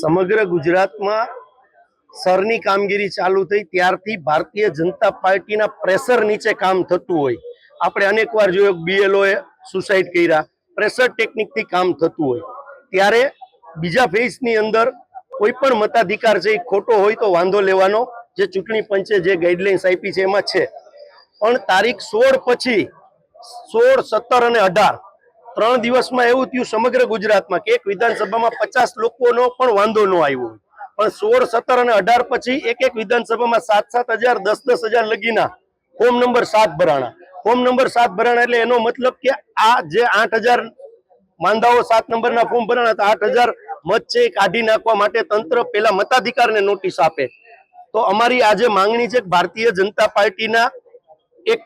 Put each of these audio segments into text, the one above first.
સમગ્ર ગુજરાતમાં સરની કામગીરી ચાલુ થઈ. ત્યારથી ભારતીય જનતા પાર્ટીના પ્રેશર નીચે કામ થતું હોય. આપણે અનેકવાર જોયું બીએલઓ સુસાઇડ કર્યા. પ્રેશર ટેકનિકથી કામ થતું હોય. ત્યારે બીજા ફેઝની અંદર કોઈ પણ મતાધિકાર છે ખોટો હોય તો વાંધો લેવાનો જે ચૂંટણી પંચે જે ગાઈડલાઇન્સ આપી છે એમાં છે. પણ તારીખ સોળ પછી, સોળ, સત્તર અને અઢાર ત્રણ દિવસમાં એવું થયું સમગ્ર ગુજરાતમાં કે એક વિધાનસભામાં પચાસ લોકોનો પણ વાંધો ન આવ્યો. પણ સોળ, સત્તર અને અઢાર પછી એક એક વિધાનસભામાં સાત સાત હજાર, દસ દસ હજાર લગીના ફોર્મ નંબર સાત ભરાણા. ફોર્મ નંબર સાત ભરાણા એટલે એનો મતલબ કે આ જે આઠ હજાર માંદાઓ સાત નંબરના ફોર્મ ભરાણા આઠ હજાર મત છે કાઢી નાખવા માટે તંત્ર પેલા મતાધિકારને નોટિસ આપે. તો અમારી આજે માંગણી છે ભારતીય જનતા પાર્ટીના એક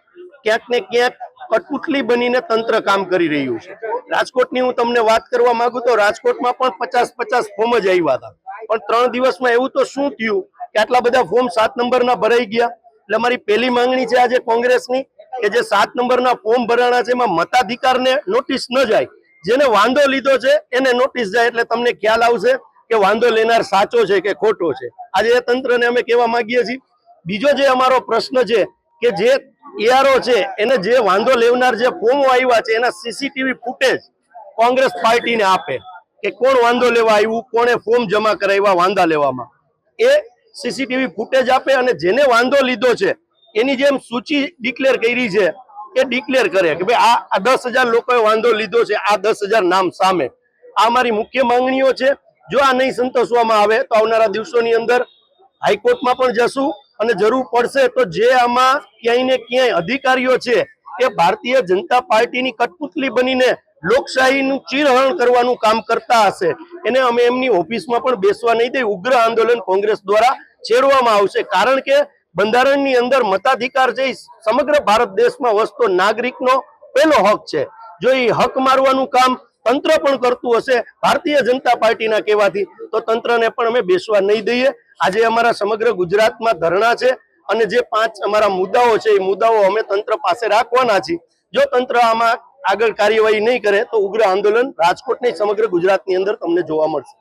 ક્યાંક ને ક્યાંક કટપુતલી બનીને તંત્ર કામ કરી રહ્યું છે. રાજકોટની હું તમને વાત કરવા માંગુ તો રાજકોટમાં પણ પચાસ પચાસ ફોર્મ જ આવ્યા હતા. પણ ત્રણ દિવસમાં એવું તો શું થયું કે આટલા બધા ફોર્મ સાત નંબરના ભરાઈ ગયા? એટલે અમારી પહેલી માંગણી છે આજે કોંગ્રેસની કે જે સાત નંબરના ફોર્મ ભરાણા છે એમાં મતાધિકારને નોટિસ ન જાય. જેને વાંધો લીધો છે એને નોટિસ જાય એટલે તમને ખ્યાલ આવશે કે વાંધો લેનાર સાચો છે કે ખોટો છે. આજે એ તંત્રને અમે કહેવા માંગીએ છીએ. બીજો જે અમારો પ્રશ્ન છે કે જે એઆરઓ છે, એને જે વાંધો લેવનાર જે ફોર્મો આવ્યા છે, એના સીસીટીવી ફૂટેજ કોંગ્રેસ પાર્ટીને આપે કે કોણ વાંધો લેવા આવ્યું કોણે ફોર્મ જમા કરાવ્યા, વાંધા લેવામાં. એ સીસીટીવી ફૂટેજ આપે અને જેને વાંધો લીધો છે, એની જેમ સૂચિ ડિક્લેર કરી છે, એ ડિક્લેર કરે કે ભાઈ આ દસ હજાર લોકોએ વાંધો લીધો છે, આ દસ હજાર નામ સામે. આ મારી મુખ્ય માંગણીઓ છે, જો આ નહીં સંતોષવામાં આવે તો આવનારા દિવસોની અંદર હાઈકોર્ટમાં પણ જશું અને જરૂર પડશે તો જે આમાં ક્યાંય ને ક્યાંય અધિકારીઓ છે એ ભારતીય જનતા પાર્ટીની કટપુતલી બનીને લોકશાહીનું ચીરહરણ કરવાનું કામ કરતા હશે. એને અમે એમની ઓફિસમાં પણ બેસવા નહીં દઈ ઉગ્ર આંદોલન કોંગ્રેસ દ્વારા છેડવામાં આવશે. કારણ કે બંધારણની અંદર મતાધિકાર જે સમગ્ર ભારત દેશમાં વસતો નાગરિકનો પહેલો હક છે. જો એ હક મારવાનું કામ તંત્ર પણ કરતું હશે, ભારતીય જનતા પાર્ટીના કહેવાથી, તો તંત્રને પણ અમે બેસવા નહીં દઈએ. આજે અમારા સમગ્ર ગુજરાતમાં ધરણા છે અને જે પાંચ અમારા મુદ્દાઓ છે, એ મુદ્દાઓ અમે તંત્ર પાસે રાખવાના છીએ. જો તંત્ર આમાં આગળ કાર્યવાહી નહીં કરે, તો ઉગ્ર આંદોલન રાજકોટની સમગ્ર ગુજરાતની અંદર તમને જોવા મળશે.